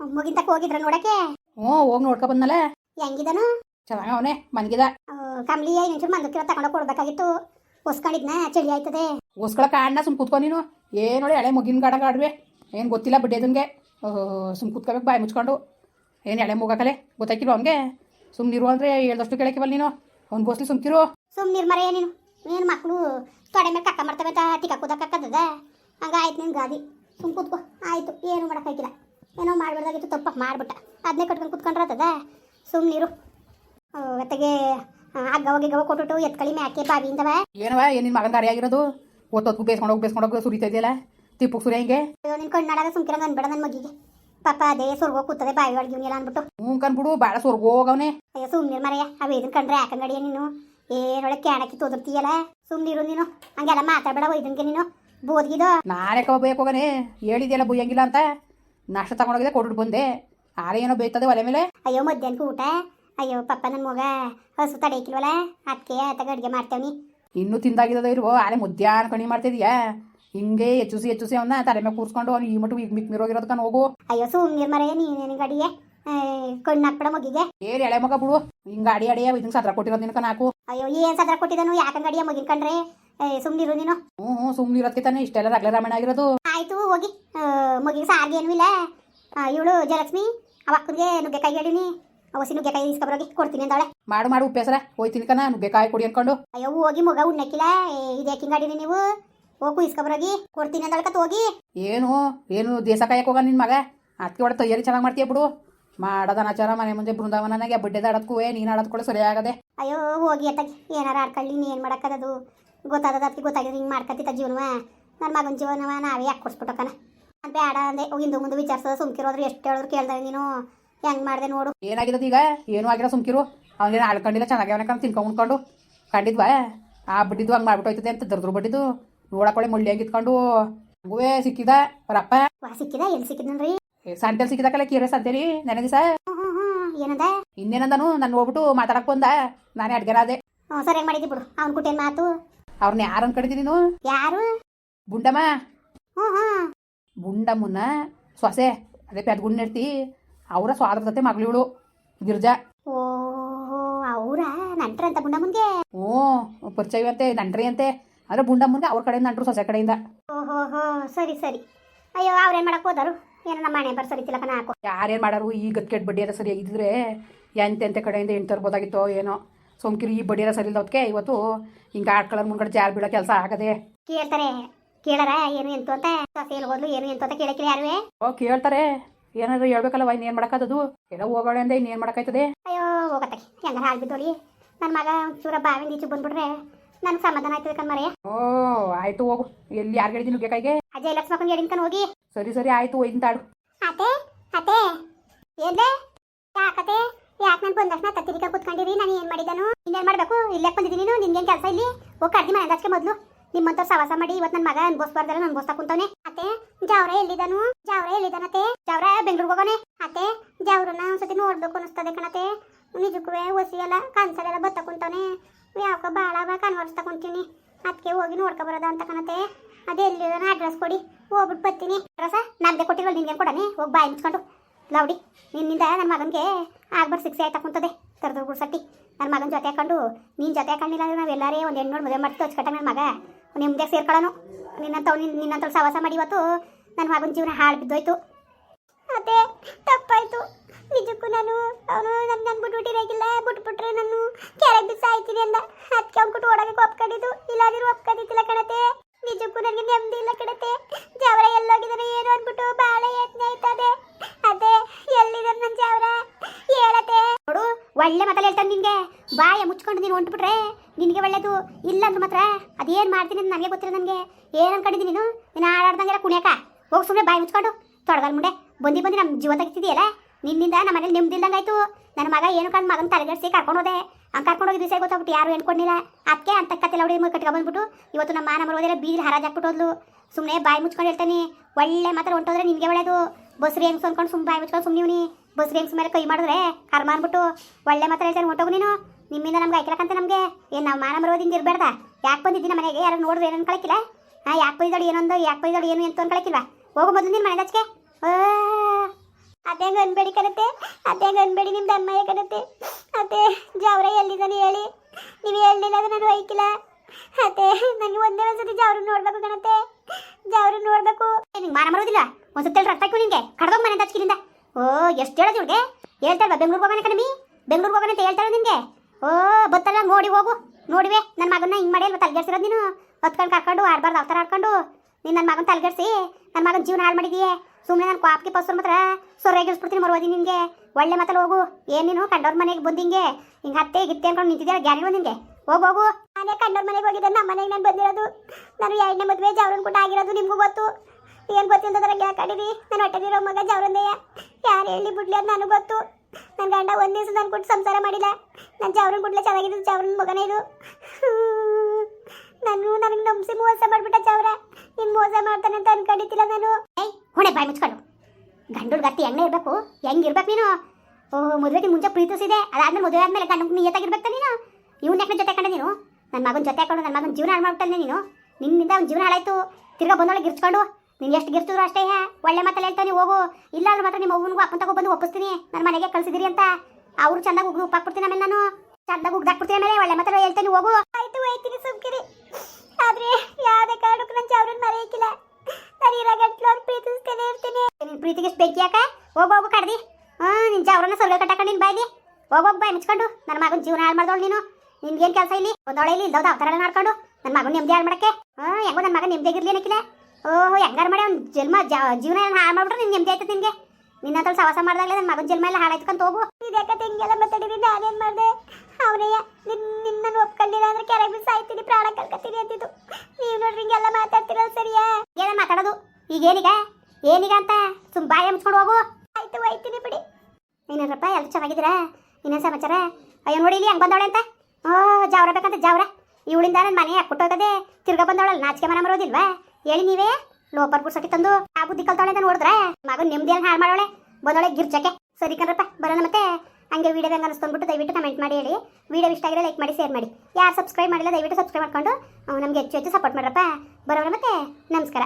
ಮುಗಿಂತಕ್ಕೆ ಹೋಗಿದ್ರ ನೋಡಕ್ಕೆ? ಹ್ಞೂ ಹೋಗಿ ನೋಡ್ಕೊ ಬಂದಲ್ಲ ಹೆಂಗಿದನು? ಚೆನ್ನಾಗ ಅವನೇ ಮನ್ಗಿದ. ಕಮ್ಲಿ ಇನ್ನೊಂಚೂರು ಮಂದಕ್ಕಿರೋ ತಗೊಂಡು ಕೊಡ್ಬೇಕಾಗಿತ್ತು. ಹೊಸ್ಕೊಂಡಿದ್ನ ಚಳಿ ಆಯ್ತದೆ. ಓಸ್ಕೊಳ ಅಣ್ಣ ಸುಮ್ ಕೂತ್ಕೊ ನೀನು. ಏನು ನೋಡಿ ಹಳೆ ಮುಗಿನ ಗಾಡ ಗಾಡ್ವೆ ಏನು ಗೊತ್ತಿಲ್ಲ ಬಿಡ್ಡೇದನ್ಗೆ ಸುಮ್ ಕೂತ್ಕೋಬೇಕು ಬಾಯಿ ಮುಚ್ಕೊಂಡು. ಏನು ಎಳೆ ಮುಗಕಲೆ ಗೊತ್ತಾಕಿಲ್ವ ಅವನಿಗೆ? ಸುಮ್ಮನಿರು ಅಂದರೆ ಹೇಳ್ದಷ್ಟು ಕೇಳಕ್ಕಿವಲ್ಲ ನೀನು. ಅವ್ನು ಬೋಸ್ಲಿ ಸುಮ್ಕಿರು ಸುಮ್ನಿರ್ ಮರೆಯ ನೀನು. ಏನು ಮಕ್ಕಳು ತೊಡೆ ಮೇಲೆ ಕಕ್ಕ ಮಾಡ್ತವೆ ಅಂತ ತಿಕ್ಕ ಕೂದಕ್ಕದ ಹಂಗ ಆಯ್ತು ನಿನ್ ಗಾದಿ. ಸುಮ್ ಕೂತ್ಕೋ ಆಯ್ತು. ಮಾಡ್ಬಿಡ್ದಾಗಿತ್ತು ತಪ್ಪ ಮಾಡ್ಬಿಟ್ಟ. ಅದನ್ನೇ ಕಟ್ಕೊಂಡು ಕುತ್ಕೊಂಡ್ರತದ? ಸುಮ್ಮನಿರು ಆ ಗವಾಗೆ ಗವ ಕೊಟ್ಟು ಎತ್ಕಳಿ ಮ್ಯಾಕೆ ಬಾವಿಯಿಂದವ. ಏನವ ಏನು ನಿನ್ನ ಮಗನ ಗಾಡಿ ಆಗಿರೋದು? ಒತ್ತೊತ್ತು ಬೇಸ್ಕೊಂಡು ಹೋಗಿ ಸುರಿತಾ ಇದೆಯಲ್ಲ? ತಿಪ್ಪು ಸುರಿ ಹಿಂಗೆ? ನಿನ್ ಕಣ್ಣಾಡಾಗ ಸುಮ್ಕಿರಂಗ ಅನ್ಬೇಡ ನನ್ನ ಮಗಿಗೆ ಪಾಪ ಅದೇ ಸುರ್ಗೋ ಕೂತದೆ ಬಾವಿ ಒಳಗೆ ಇವನಿಲ್ಲ ಅನ್ಬಿಟ್ಟು. ಹ್ಞೂ ಕನ್ಬಿಡು ಭಾಳ ಹೋಗವನೆ ಅಯ್ಯೋ ಸುಮ್ನಿರ್ ಮರೆಯ. ಅವ ಇದನ್ ಕಂಡ್ರೆ ಯಾಕಂಗಡಿಯ ನೀನು? ಏನೊಳಗೆ ಕ್ಯಾಣಕ್ಕಿ ತೋದಿರ್ತೀಯಲ್ಲ? ಸುಮ್ಮನಿರು ನೀನು. ಹಂಗೆಲ್ಲ ಮಾತಾಡ್ಬೇಡ ಇದನ್ಗೆ ನೀನು. ಬೋದ್ಗಿದೋ? ನಾನೇ ಬೇಕು ಹೋಗನೆ ಹೇಳಿದೆಯಲ್ಲ ಬುಯ್ಯಂಗಿಲ್ಲ ಅಂತ? ನಾಷ್ಟ ತಗೊಂಡೋಗಿದೆ ಕೊಡ್ಬಿಟ್ಟು ಬಂದೆ. ಆರೆ ಏನೋ ಬೇಯ್ತದೆ ಒಲೆ ಮೇಲೆ. ಅಯ್ಯೋ ಮಧ್ಯಾಹ್ನಕ್ಕೆ ಊಟ. ಅಯ್ಯೋ ಪಪ್ಪ ನನ್ನ ಮಗ ಹಸು ತಡೆಯಕ್ಕಿಲ್ವಲ್ಲ ಅದಕ್ಕೆ ಆತಾಗ ಅಡುಗೆ ಮಾಡ್ತೇವನಿ. ಇನ್ನೂ ತಿಂದಾಗಿದ್ದದ ಇರುವ ಆರೆ ಮಧ್ಯಾಹ್ನ ಕಣಿ ಮಾಡ್ತಿದ್ಯಾ? ಹಿಂಗೆ ಹೆಚ್ಚುಸಿ ಹೆಚ್ಚುಸಿ ಅವನ್ನ ತಲೆ ಮೇಲೆ ಕೂರ್ಸ್ಕೊಂಡು ಅವ್ನು ಈ ಮಟ್ಟು ಈಗ ಮಿಕ್ ಮಿರೋಗಿರೋದಕ್ಕ ಹೋಗು. ಅಯ್ಯೋ ಸುಮ್ನಿರ್ ಮರೆಯ ನೀನೇನು ಗಡಿಗೆ? ಕಣ್ಣು ಹಾಕ್ಬೇಡ ಮಗಿಗೆ. ಏನ್ ಎಳೆ ಮಗ ಬಿಡು. ಹಿಂಗ ಅಡಿ ಅಡಿಯ ಇದನ್ನ ಸತ್ರ ಕೊಟ್ಟಿರೋದು ನಿನಕ ನಾಕು. ಅಯ್ಯೋ ಏನ್ ಸದ್ರ ಕೊಟ್ಟಿದನು? ಯಾಕಂಗಡಿಯ ಮಗಿನ ಕಂಡ್ರೆ ಸುಮ್ನಿರು ನೀನು. ಹ್ಞೂ ಹ್ಞೂ ಸುಮ್ಮನೆ ಇರೋದಕ್ಕೆ ತಾನೆ ಇಷ್ಟೆಲ್ಲ ರಗಳೆ ರಾಮಣ್ಣ ಆಗಿರೋದು. ಆಯ್ತು ಹೋಗಿ. ಮಗಿಗೆ ಸಾರಿಗೆ ಏನೂ ಇಲ್ಲ. ಇವಳು ಜಯಲಕ್ಷ್ಮಿ ಅವ ಅಕ್ಕನಿಗೆ ನುಗ್ಗೆಕಾಯಿ ಹೇಳಿನಿ. ಅವಸಿ ನುಗ್ಗೆಕಾಯಿ ಇಸ್ಕೊಬ್ರೋಗಿ ಕೊಡ್ತೀನಿ ಅಂದಾಳೆ ಮಾಡು ಮಾಡು ಉಪ್ಪೆಸರ ಹೋಯ್ತೀನಿ ಕನ ನುಗ್ಗೆಕಾಯಿ ಕೊಡಿ ಅನ್ಕೊಂಡು. ಅಯ್ಯೋ ಹೋಗಿ ಮಗ ಉಣ್ಣಕ್ಕಿಲ್ಲ ಇದು ಯಾಕಿಂಗ್ ಗಾಡಿನಿ ನೀವು? ಹೋಗು ಇಸ್ಕೊಬ್ರೋಗಿ. ಕೊಡ್ತೀನಿ ಅಂದಳ್ಕತ್ ಹೋಗಿ. ಏನು ಏನು ದೇಶ ಕಾಯಕ್ಕೆ ಹೋಗ ನಿನ್ನ ಮಗ? ಅದಕ್ಕೆ ಒಳ್ಳೆ ತಯಾರಿ ಚೆನ್ನಾಗಿ ಮಾಡ್ತೀಯ ಬಿಡು. ಮಾಡೋದ ಅನಾಚಾರ ಮನೆ ಮುಂದೆ ಬೃಂದಾವನನಾಗೆ ಬಡ್ಡೆದ ಆಡೋದಕ್ಕೂ ನೀನು ಆಡೋದ್ಕೊಳ್ಳೆ ಸರಿ ಆಗದೆ. ಅಯ್ಯೋ ಹೋಗಿ ಅತ್ತಾಗಿ ಏನಾರ ಆಡ್ಕೊಳ್ಳಿ ನೀನು ಏನು ಮಾಡಕ್ಕದದು? ಗೊತ್ತಾದದ ಅದಕ್ಕೆ ಗೊತ್ತಾಗಿದೆ ಹಿಂಗೆ ಮಾಡ್ಕತ್ತಿತ್ತ ಜೀವನವ. ನನ್ನ ಮಗನ ಜೀವನವ ನಾವೇ ಯಾಕೆ ಕೊಡ್ಸ್ಬಿಟ್ಟಕ್ಕನ ಅಂತ ಬೇಡ ಅಂದೆ. ಹಿಂದೆ ಮುಂದೆ ವಿಚಾರಿಸೋದು ಸುಮ್ಕಿರೋದ್ರು ಎಷ್ಟು ಹೇಳಿದ್ರು ಕೇಳ್ದೆ ನೀನು. ಹೆಂಗ್ ಮಾಡಿದೆ ನೋಡು. ಏನಾಗಿರೋದು ಈಗ? ಏನು ಆಗಿರೋ ಸುಮ್ಕಿರು. ಅವ್ನಿಗೆ ಆಳ್ಕೊಂಡಿಲ್ಲ ಚೆನ್ನಾಗಿ ಅವನಕ್ಕ ತಿನ್ಕೊಂಡು ಉಣ್ಕೊಂಡು. ಕಂಡಿದ್ವಾ? ಆ ಬಿಟ್ಟಿದ್ವು ಹಂಗೆ ಮಾಡ್ಬಿಟ್ಟು ಹೋಯ್ತದೆ ಅಂತ ದರ್ದ್ರು ಬಿಟ್ಟಿದ್ದು. ನೋಡಕೊಳ್ಳೆ ಮುಳ್ಳಿ ಹಂಗೆ ಇತ್ಕೊಂಡು ಹಂಗುವೇ ಸಿಕ್ಕಿದ. ಅವರಪ್ಪ ವಾ ಸಿಕ್ಕಿದ? ಎಲ್ಲಿ ಸಿಕ್ಕಿದ್ರಿ ಸಂತೆಲ್ ಸಿಕ್ಕಿದಾಕಲ್ಲ ಕೀರೆ ಕೀರ ನೆನೆ ದಿವಸ ಹ್ಞೂ ಹ್ಞೂ ಹ್ಞೂ ಏನಂದ? ಇನ್ನೇನಂದನು? ನಾನು ಹೋಗ್ಬಿಟ್ಟು ಮಾತಾಡಕ್ ಬಂದ. ನಾನೇ ಅಡ್ಗೆನಾದೆ. ಹ್ಞೂ ಸರಿಯಾಗಿ ಮಾಡಿದ್ದಿ ಬಿಡು. ಅವ್ನ ಕುಟೇನು ಮಾತು. ಅವ್ರನ್ನ ಯಾರು ಅನ್ಕೊಂಡಿದ್ದೀನಿ ನೀನು? ಯಾರು? ಬುಂಡಮ್ಮ ಗುಂಡಮ್ಮನ ಸೊಸೆ ಅದೇ ಪೆದ್ಗುಂಡ್ ನೆಡ್ತಿ ಅವರ ಸ್ವಾದ್ರತೆ ಮಗಳಿವಳು ಗಿರ್ಜಾ. ಓಹೋ ಅವರ ನಂಟ್ರಂತ ಗುಂಡ ಓ ಪರಿಚಯ ಅಂತೆ ನಂಟ್ರಿ ಅಂತೆ. ಅಂದ್ರೆ ಬುಂಡಮ್ಮನ್ಗೆ ಅವ್ರ ಕಡೆಯಿಂದ ನಂಟ್ರು ಸೊಸೆ ಕಡೆಯಿಂದ. ಓಹೋ ಸರಿ ಸರಿ. ಅಯ್ಯೋ ಅವ್ರೇನು ಮಾಡಕ್ಕೆ ಹೋದರು ಏನೋ ನಮ್ಮ ಮನೆ ಬರ್ ಕಣ ಹಾಕೋ. ಯಾರೇನು ಮಾಡಾರು ಈ ಗತ್ಕೆಟ್ ಬಡ್ಡಿ ಎಲ್ಲ ಸರಿಯಾಗಿದ್ದರೆ ಎಂತೆ ಕಡೆಯಿಂದ ಹೆಣ್ಣು ತರ್ಬೋದಾಗಿತ್ತೋ ಏನೋ. ಸೋಮಕಿರಿ ಈ ಬಡ್ಡಿ ಎಲ್ಲ ಸರಿ ಇಲ್ಲದಕ್ಕೆ ಇವತ್ತು ಹಿಂಗೆ ಆಡ್ಕೊಳ್ಳೋರು ಮುಂದ್ಗಡೆ ಜಾರ್ ಬೀಳೋ ಕೆಲಸ ಆಗದೆ. ಕೇಳ್ತಾರೆ. ಕೇಳಾರ? ಏನು ಎಂತು ಅಂತ? ಸೇಲ್ ಹೋದ್ಲು ಏನು ಎಂತು ಅಂತ ಕೇಳಕ್ಕಿಲ್ಲ ಯಾರುವೆ? ಓ ಕೇಳ್ತಾರೆ. ಏನಾದ್ರು ಹೇಳ್ಬೇಕಲ್ಲ ವೈನ್ ಏನ್ ಮಾಡಕ್ಕಾದದು ಎಲ್ಲ ಹೋಗೋಣ ಅಂದೆ ಇನ್ನೇನು ಮಾಡಕ್ಕಾಯ್ತದೆ? ಅಯ್ಯೋ ಹೋಗತ್ತೆ ಹೆಂಗಾರ ಹಾಳು ಬಿದ್ದೋಳಿ ನನ್ನ ಮಗ ಒಂಚೂರ ಬಾವಿಂದ ಈಚೆ ಬಂದ್ಬಿಟ್ರೆ ನನ್ ಸಮಾಧಾನ ಆಯ್ತದೆ ಕಣ್ಮರೆ ಓ ಆಯ್ತು ಹೋಗು. ಎಲ್ಲಿ ಯಾರು ಹೇಳಿದ್ದೀನಿ ನುಗ್ಗೆಕಾಯಿಗೆ? ಅಜಯ್ ಲಕ್ಷ್ಮಕ್ಕಂಗೆ ಹೇಳಿನ್ಕನ್ ಹೋಗಿ. ಸರಿ ಸರಿ ಆಯ್ತು ಒಯ್ದು ತಾಡು ಅತೆ ಅತೆ ಏನ್ರೆ ಯಾಕತೆ ಯಾಕೆ ನಾನು ಬಂದ ತಕ್ಷಣ ತತ್ತಿರಿಕ ಕೂತ್ಕೊಂಡಿರಿ? ನಾನು ಏನು ಮಾಡಿದನು ಇನ್ನೇನು ಮಾಡಬೇಕು? ಇಲ್ಲೇ ಬಂದಿದ್ದೀನಿ ನೀನು? ನಿನ್ಗೇನು ಕೆಲಸ ಇಲ್ಲಿ? ಹೋಗಿ ಕರ್ದಿ ಮನೆ ಮೊದಲು. ನಿಮ್ಮಂತ ಸವಾಸ ಮಾಡಿ ಇವತ್ತು ನನ್ನ ಮಗ ಅನ್ಬೋಸ್ಬಾರ್ದಲ್ಲ ನನ್ ಬೋಸ್ತಾ ಕುಂತವನೆ. ಅತ್ತೆ, ಜಾವ್ರ ಎಲ್ಲಿದ್ದಾನು ಜಾವ್ರ ಎಲ್ಲಿದ್ದಾನತೆ ಜಾವ್ರ ಬೆಂಗ್ಳೂರ್ಗೆ ಹೋಗೋನೆ ಅತ್ತೆ, ಜಾವ್ರನ್ನ ಒಂದ್ಸತಿ ನೋಡ್ಬೇಕು ಅನಿಸ್ತದೆ ಕಣತೆ ನಿಜಕ್ಕೂ ಒಸಿ ಎಲ್ಲ ಕನ್ಸಲೆಲ್ಲ ಬತ್ತ ಕುಂತವನೆ ಯಾಕ ಭಾಳ ಕನ್ವರ್ಸ್ತಾ ಕುಂತೀನಿ ಅದಕ್ಕೆ ಹೋಗಿ ನೋಡ್ಕೊ ಬರೋದ ಅಂತ ಕಣತೆ ಅದೇ ಎಲ್ಲಿದಾನ ಅಡ್ರೆಸ್ ಕೊಡಿ ಹೋಗ್ಬಿಟ್ಟು ಬರ್ತೀನಿ. ಅಡ್ರೆಸ್ ನಮ್ದೆ ಕೊಟ್ಟಿರೋದು ನಿನ್ಗೆ ಕೊಡನೆ? ಹೋಗಿ ಬಾಯಿ ಮುಚ್ಕೊಂಡು. ಲೌಡಿ, ನಿನ್ನಿಂದ ನನ್ನ ಮಗನಿಗೆ ಆಗ್ಬಾರ್ದು ಸಿಕ್ಸಿ ಆಯ್ತಾ ಕುಂತದೆ. ಕರೆದ್ರು ಗುಡ್ಸಟ್ಟಿ ನನ್ನ ಮಗನ ಜೊತೆ ಹಾಕೊಂಡು, ನೀನು ಜೊತೆ ಹಾಕೊಂಡಿಲ್ಲ ಅಂದ್ರೆ ನಾವೆಲ್ಲರೇ ಒಂದು ಹೆಣ್ಣು ಮದುವೆ ಮಾಡ್ತೀವಿ ತೋಚ್ಕಟ್ಟ ನನ್ನ ಮಗ. ನಿಮ್ದೆ ಸೇರ್ಕೊಳ್ಳೋನು ನಿನ್ನಂತ ನಿನ್ನಂತ ಸವಾಸ ಮಾಡಿ ಇವತ್ತು ನನ್ನ ಮಗನ ಜೀವನ ಹಾಳು ಬಿದ್ದೋಯ್ತು. ಅದೇ ತಪ್ಪಾಯ್ತು. ನಿಜಕ್ಕೂ ನಾನು ಅವನು ನನ್ನ ನನ್ನ ಬಿಟ್ಬಿಟ್ಟಿರಾಗಿಲ್ಲ ಬಿಟ್ಬಿಟ್ರೆ ನಾನು ಕೆಳಗೆ ಬಿಸಾಯ್ತೀನಿ ಸಾಯ್ತೀನಿ ಅಂದ. ಅದಕ್ಕೆ ಅವ್ನು ಕೊಟ್ಟು ಒಪ್ಕೊಂಡಿದ್ದು. ಇಲ್ಲಾದ್ರೂ ಒಪ್ಕೊಂಡಿದ್ದಿಲ್ಲ ಕಣತೆ. ನಿಜಕ್ಕೂ ನನಗೆ ನೆಮ್ಮದಿ ಇಲ್ಲ ಕಣತೆ. ಜಾವರ ಎಲ್ಲೋಗಿದಾನೆ ಏನು ಅಂದ್ಬಿಟ್ಟು ಬಾಳೆ ಯತ್ನ ಆಯ್ತದೆ. ಅದೇ ಎಲ್ಲಿದಾರೆ ನನ್ನ ಜಾವರ? ಹೇಳತೆ ನೋಡು, ಒಳ್ಳೆ ಮಾತಲ್ಲಿ ಹೇಳ್ತಾನೆ ನಿನ್ಗೆ. ಬಾಯ ಮುಚ್ಕೊಂಡು ನೀನು ಹೊಂಟ್ಬಿಟ್ರೆ ನಿನಗೆ ಒಳ್ಳೇದು ಇಲ್ಲ ಅಂದ್ರೆ ಮಾತ್ರ ಅದೇನು ಮಾಡ್ತೀನಿ ಅಂತ ನನಗೆ ಗೊತ್ತಿಲ್ಲ ನನಗೆ. ಏನು ಅನ್ಕೊಂಡಿದ್ದೀನಿ ನೀನು? ನೀನು ಆಡಾಡ್ದಂಗೆಲ್ಲ ಕುಣಿಯಕ? ಹೋಗಿ ಸುಮ್ಮನೆ ಬಾಯಿ ಮುಚ್ಕೊಂಡು ತೊಡಗಲ್ ಮುಂಡೆ ಬಂದು ಬಂದು ನಮ್ಮ ಜೀವ ತೆಗಿತಿದೆಯಲ್ಲ ನಿನ್ನಿಂದ ನಮ್ಮ ಮನೇಲಿ ನೆಮ್ಮದಿಲ್ದಂಗಾಯ್ತು ನನ್ನ ಮಗ ಏನು ಕಂಡು ಮಗನ ತಲೆಗೆಡ್ಸಿ ಕರ್ಕೊಂಡು ಹೋದೆ. ಕರ್ಕೊಂಡು ಹೋಗಿ ದಿವಸ ಗೊತ್ತಾಗ್ಬಿಟ್ಟು, ಯಾರು ಹೆಣ್ಕೊಂಡಿಲ್ಲ ಅದಕ್ಕೆ ಅಂತ ಕತ್ತೆ ಹುಡುಗಿ ಮಗ ಕಟ್ಕೊಂಡು ಬಂದ್ಬಿಟ್ಟು, ಇವತ್ತು ನಮ್ಮ ಮಾನ ಮರೋದೆಲ್ಲ ಬೀದಿ ಹರಾಜ್ ಹಾಕ್ಬಿಟ್ಟು ಹೋದ್ಲು. ಸುಮ್ಮನೆ ಬಾಯಿ ಮುಚ್ಕೊಂಡು ಹೇಳ್ತಾನೆ, ಒಳ್ಳೆ ಮಾತ್ರ ಹೊಂಟೋದ್ರೆ ನಿಮಗೆ ಒಳ್ಳೇದು. ಬಸ್ರಿ ಹೆಂಗ್ಸ್ ಅನ್ಕೊಂಡು ಸುಮ್ಮನೆ ಬಾಯಿ ಮುಚ್ಕೊಂಡು ಸುಮ್ಮನೆ ನೀವು ಬಸ್ರಿ ಹೆಂಗ್ಸ್ ಮೇಲೆ ಕೈ ಮಾಡಿದ್ರೆ ಕರ್ಮ ಅಂದ್ಬಿಟ್ಟು ಒಳ್ಳೆ ಮಾತ್ರ ಹೇಳ್ತಾನೆ ಹೊಂಟೋಗು ನೀನು. ನಿಮ್ಮಿಂದ ನಮ್ಗೆ ಐಕ್ಲಕ್ಕಂತ ನಮಗೆ. ಏನು ನಾವು ಮಾನ ಮರೋದಿಂದ ಇರಬೇಡ್ದ? ಯಾಕೆ ಬಂದಿದ್ದೀನಿ ಮನೆಗೆ? ಯಾರು ನೋಡಿದ್ರೆ ಏನು ಕಳಕಿಲ್ಲ? ಹಾಂ, ಯಾಕೆ ಬೈದಾಳು ಏನೊಂದು? ಯಾಕೆ ಬೈದಾಳು ಏನು ಎಂತ ಕಳಕಿಲ್ಲ ಹೋಗು ಮೊದಲು ನೀನು ಮನೆ ಹಚ್ಕೆ. ಅದೇ ಅನ್ಬೇಡಿ ಕಣತೆ ಅದೇ ಅನ್ಬೇಡಿ ನಿಮ್ದು ಅಮ್ಮಯ್ಯ ಕಣತೆ ಅತ್ತೆ, ಜಾವ್ರ ಎಲ್ಲಿದ್ದಾನೆ ಹೇಳಿ? ನೀವು ಹೇಳಲಿಲ್ಲ ಅಂದ್ರೆ ನಾನು ಒಯ್ಕಿಲ್ಲ ಅತ್ತೆ ನನಗೆ ಒಂದೇ ಒಂದ್ಸತಿ ಜಾವ್ರ ನೋಡ್ಬೇಕು ಗಣತೆ ಜಾವ್ರ ನೋಡ್ಬೇಕು. ನಿಂಗೆ ಮಾರ ಮಾಡೋದಿಲ್ಲ ಒಂದ್ಸತಿ ರಕ್ತ ಹಾಕು ನಿಂಗೆ. ಕಡ್ದೋಗ್ ಮನೆ ಹಚ್ಕಿರಿಂದ ಓ, ಎಷ್ಟು ಹೇಳೋದು ಇವ್ರಿಗೆ ಹೇಳ್ತಾಳ ಬೆಂಗ್ಳೂರ್ಗೆ ಹೋಗೋಣ ಕಣಮಿ? ಬೆಂಗ್ಳೂರ್ಗೆ ಹೋಗೋಣ ಅಂತ ಹೇಳ್ತಾಳೆ ನಿಂಗೆ? ಓ, ಬತ್ತಲ್ಲ, ನೋಡಿ ಹೋಗು. ನೋಡಿವೆ ನನ್ನ ಮಗನ ಹಿಂಗೆ ಮಾಡಿ ಅಲ್ವಾ ತಲೆಗೆಡ್ಸಿರೋದು ನೀನು? ಹೊತ್ಕೊಂಡು ಕರ್ಕೊಂಡು ಆಡ್ಬಾರ್ದು ಅವತಾರ ಆಡ್ಕೊಂಡು. ನೀನು ನನ್ನ ಮಗನ ತಲೆಗೆಡ್ಸಿ. ನನ್ನ ಮಗನ ಜೀವನ ಹಾಳು ಮಾಡಿದೀಯೇ. ಸುಮ್ಮನೆ ನಾನು ಕಾಪ್ಗೆ ಪಸರು ಮಾತ್ರ ಸೊರ್ರಾಗಿಸ್ಬಿಡ್ತೀನಿ ಮರುವದಿ ನಿನಗೆ. ಒಳ್ಳೆ ಮಾತಲ್ಲಿ ಹೋಗು. ಏನು ನೀನು? ಕಂಡೋರ್ ಮನೆಗೆ ಬಂದಿಂಗೆ ಹಿಂಗೆ? ಹತ್ತೆ ಗಿತ್ತೆ ಅನ್ಕೊಂಡು ನಿಂತಿದ್ದೀರ ಜ್ಞಾನಿಗಳು ನಿನಗೆ ಹೋಗು ಹೋಗು. ನಾನೇ ಕಂಡೋರ್ ಮನೆಗೆ ಹೋಗಿದ್ದೆ. ನಮ್ಮ ಮನೆಗೆ ನಾನು ಬಂದಿರೋದು. ನಾನು ಎರಡನೇ ಮದುವೆ ಜವರನ್ ಕೂಡ ಆಗಿರೋದು ನಿಮಗೂ ಗೊತ್ತು. ಏನು ಗೊತ್ತಿಲ್ಲದ್ರ ಯಾಕಡಿರಿ ನಾನು ಹೊಟ್ಟೆದಿರೋ ಮಗ ಜವ್ರಂದಯ್ಯ ಯಾರು ಹೇಳಿ ಬಿಡ್ಲಿ ಅದು ನನಗೆ ಗೊತ್ತು. ನನ್ನ ಗಂಡ ಒಂದು ದಿವಸ ನಾನು ಕೊಟ್ಟು ಸಂಸಾರ ಮಾಡಿಲ್ಲ. ನನ್ನ ಜವರನ್ ಕೂಡಲೇ ಚೆನ್ನಾಗಿದ್ದು ಜವರನ್ ಮಗನೇ ಇದು. ನಾನು ನನಗೆ ನಂಬಿಸಿ ಮೋಸ ಮಾಡ್ಬಿಟ್ಟ ಜವರ. ಇನ್ನು ಮೋಸ ಮಾಡ್ತಾನೆ ಅಂತ ಅನ್ಕೊಂಡಿದ್ದಿಲ್ಲ ನಾನು. ಏಯ್, ಹೊಣೆ ಬಾಯಿ ಮುಚ್ಕೊಂಡು. ಗಂಡು ಗಟ್ಟಿ ಹೆಂಗೆ ಇರಬೇಕು. ಹೆಂಗೆ ಇರ್ಬೇಕು ನೀನು? ಓಹ್, ಮದುವೆಗೆ ಮುಂಚೆ ಪ್ರೀತಿಸಿದೆ ಅದಾದ್ಮೇಲೆ ಮದುವೆ ಆದ್ಮೇಲೆ ಗಂಡು ನಿಯತ್ತಾಗಿರ್ಬೇಕು ನೀನು? ಇವ್ನ ಯಾಕೆ ಜೊತೆ ಕಂಡ ನೀನು? ನನ್ನ ಮಗನ ಜೊತೆ ಹಾಕೊಂಡು ನನ್ನ ಮಗನ ಜೀವನ ಹಾಳು ನೀನು? ನಿನ್ನಿಂದ ಅವ್ನ ಜೀವನ ಹಾಳಾಯ್ತು. ತಿರ್ಗಾ ಬಂದೊಳಗೆ ಗಿರ್ಚ್ಕೊಂಡು. ನೀನು ಎಷ್ಟು ಗಿರ್ಚಿದ್ರು ಅಷ್ಟೇ ಒಳ್ಳೆ ಮಾತಲ್ಲಿ ಹೇಳ್ತಾನೆ ಹೋಗು. ಇಲ್ಲ ಅಂದ್ರೆ ಮಾತ್ರ ನಿಮ್ಮ ಅವ್ನಿಗೂ ಅಪ್ಪನ ತಗೋ ಬಂದು ಒಪ್ಪಿಸ್ತೀನಿ. ನನ್ನ ಮನೆಗೆ ಕಳಿಸಿದಿರಿ ಅಂತ. ಅವ್ರು ಚಂದಾಗಿ ಉಗ್ದು ಉಪ್ಪಾಕ್ಬಿಡ್ತೀನಿ ಆಮೇಲೆ ನಾನು. ಚಂದಾಗಿ ಉಗ್ದಾಕ್ಬಿಡ್ತೀನಿ ಆಮೇಲೆ ಒಳ್ಳೆ ಮಾತಲ್ಲಿ ಹೇಳ್ತಾನೆ ಹೋಗು. ಆಯ್ತು, ಹೋಯ್ತೀನಿ ಸುಮ್ಕಿರಿ. ಆದ್ರೆ ಯಾವುದೇ ಕಾರಣಕ್ಕೂ ನನ್ನ ಚಾವ್ರನ್ನ ಮರೆಯಕ್ಕಿಲ್ಲ. ನಾನು ಇರೋ ಗಂಟ್ಲು ಪ್ರೀತಿಸ್ತೇನೆ, ಇರ್ತೀನಿ. ನಿನ್ನ ಪ್ರೀತಿಗೆ ಎಷ್ಟು ಬೆಂಕಿ ಯಾಕ? ಹೋಗು ಹೋಗು, ಕಡ್ದಿ. ಹಾ, ನಿನ್ ಚಾವ್ರನ್ನ ಸರ್ವೆ ಕಟ್ಟಾಕೊಂಡು ನಿನ್ನ ಬಾಯ್ಲಿ. ಹೋಗೋಗಿ ಬಾಯ್ ಮುಚ್ಕೊಂಡು. ನನ್ನ ಮಗನ ಜೀವನ ಹಾಳು ಮಾಡ್ದವಳು ನೀನು. ನಿನ್ಗೇನು ಕೆಲಸ ಇಲ್ಲಿ? ಒಂದೊಳೆ ಇಲ್ಲಿ ಇಲ್ದವ್ದು ಅವತಾರ ಎಲ್ಲ ಮಾಡ್ಕೊಂಡು. ನನ್ನ ಮಗನ ನೆಮ್ಮದಿ ಹಾಳು ಮಾಡಕ್ಕೆ. ಹಾ, ಹೆಂಗೋ ನನ್ನ ಮಗನ ಮಗ ಇರ್ಲಿ ಏನಕ್ಕಿಲ್ಲ ಓಹೋ, ಹೆಂಗಾರು ಮಾಡಿ ಅವ್ನ ಜನ್ಮ ಜೀವನ ಹಾಳು ಮಾಡ್ಬಿಟ್ರೆ ನಿನ್ ನೆಮ್ಮದಿ ಆಯ್ತದೆ ನಿನಗೆ. ನಿನ್ನ ಸವಾಸ ಮಾಡ್ದಾಗಲೇ ನನ್ನ ಮಗನ ಜನ್ಮ ಎಲ್ಲ ಹಾಳಾಯ್ತಕ್ಕಂತ ಹೋಗು. ಇದಕ್ಕೆ ತಿಂಗೆಲ್ಲ ಮಾತಾಡಿರಿ ನಾನೇನು ಮಾಡಿದೆ? ಅವನಯ್ಯ ನಿನ್ನ ನಿನ್ನನ್ನು ಒಪ್ಕೊಂಡಿಲ್ಲ ಅಂದ್ರೆ ಕೆಳಗೆ ಬಿದ್ದು ಸಾಯ್ತೀನಿ ಪ್ರಾಣ ಕಳ್ಕೊತೀನಿ ಅಂತಿದ್ದು. ನೀವು ನೋಡ್ರಿ ಹಿಂಗೆಲ್ಲ ಮಾತಾಡ್ತಿರಲ್ಲ ಸರಿಯಾ? ಏನ ಮಾತಾಡೋದು? ಈಗ ಏನೀಗ ಏನೀಗ ಅಂತ? ಸುಮ್ ಬಾಯ ಮುಚ್ಕೊಂಡು ಹೋಗು. ಆಯ್ತು ಹೋಯ್ತೀನಿ ಬಿಡಿ. ಏನರಪ್ಪ ಎಲ್ಲ ಚೆನ್ನಾಗಿದ್ದೀರಾ? ಇನ್ನೇನು ಸಮಾಚಾರ? ಅಯ್ಯೋ ನೋಡಿ ಇಲ್ಲಿ ಹೆಂಗೆ ಬಂದವಳೆ ಅಂತ. ಓ ಜಾವ್ರ ಬೇಕಂತ ಜಾವ್ರ. ಇವಳಿಂದ ನನ್ನ ಮನೆ ಹಾಕ್ಬಿಟ್ಟೋಗದೆ ತಿರ್ಗ ಬಂದವಳಲ್ಲ ನಾಚಿಕೆ ಮನ ಬರೋದಿಲ್ವಾ ಹೇಳಿ ನೀವೇ. ಲೋಪರ್ ಪುರ್ಸಟಿ ತಂದು ಆ ಬುದ್ಧಿ ಕಲ್ತಾವಳೆ ಅಂತ ನೋಡಿದ್ರೆ ಮಗನ ನೆಮ್ಮದಿಯಲ್ಲಿ ಹಾಳು ಮಾಡೋಳೆ. ಬಂದವಳೆ ಗಿರ್ಚಕ್ಕೆ ಸರಿ ಕಣ್ರಪ್ಪ ಬರೋಣ ಮತ್ತೆ. ಹಂಗೆ ವಿಡಿಯೋ ಹೆಂಗೆ ಅನಿಸ್ಕೊಂಡ್ಬಿಟ್ಟು ದಯವಿಟ್ಟು ಕಮೆಂಟ್ ಮಾಡಿ ಹೇಳಿ. ವೀಡಿಯೋ ಇಷ್ಟ ಆಗಿರೋ ಲೈಕ್ ಮಾಡಿ ಶೇರ್ ಮಾಡಿ. ಯಾರು ಸಬ್ಸ್ಕ್ರೈಬ್ ಮಾಡಿಲ್ಲ, ದಯವಿಟ್ಟು ಸಬ್ಸ್ಕ್ರೈಬ್ ಮಾಡ್ಕೊಂಡು ನಮಗೆ ಹೆಚ್ಚು ಹೆಚ್ಚು ಸಪೋರ್ಟ್ ಮಾಡ್ರಪ್ಪ. ಬರೋಣ ಮತ್ತೆ. ನಮಸ್ಕಾರ.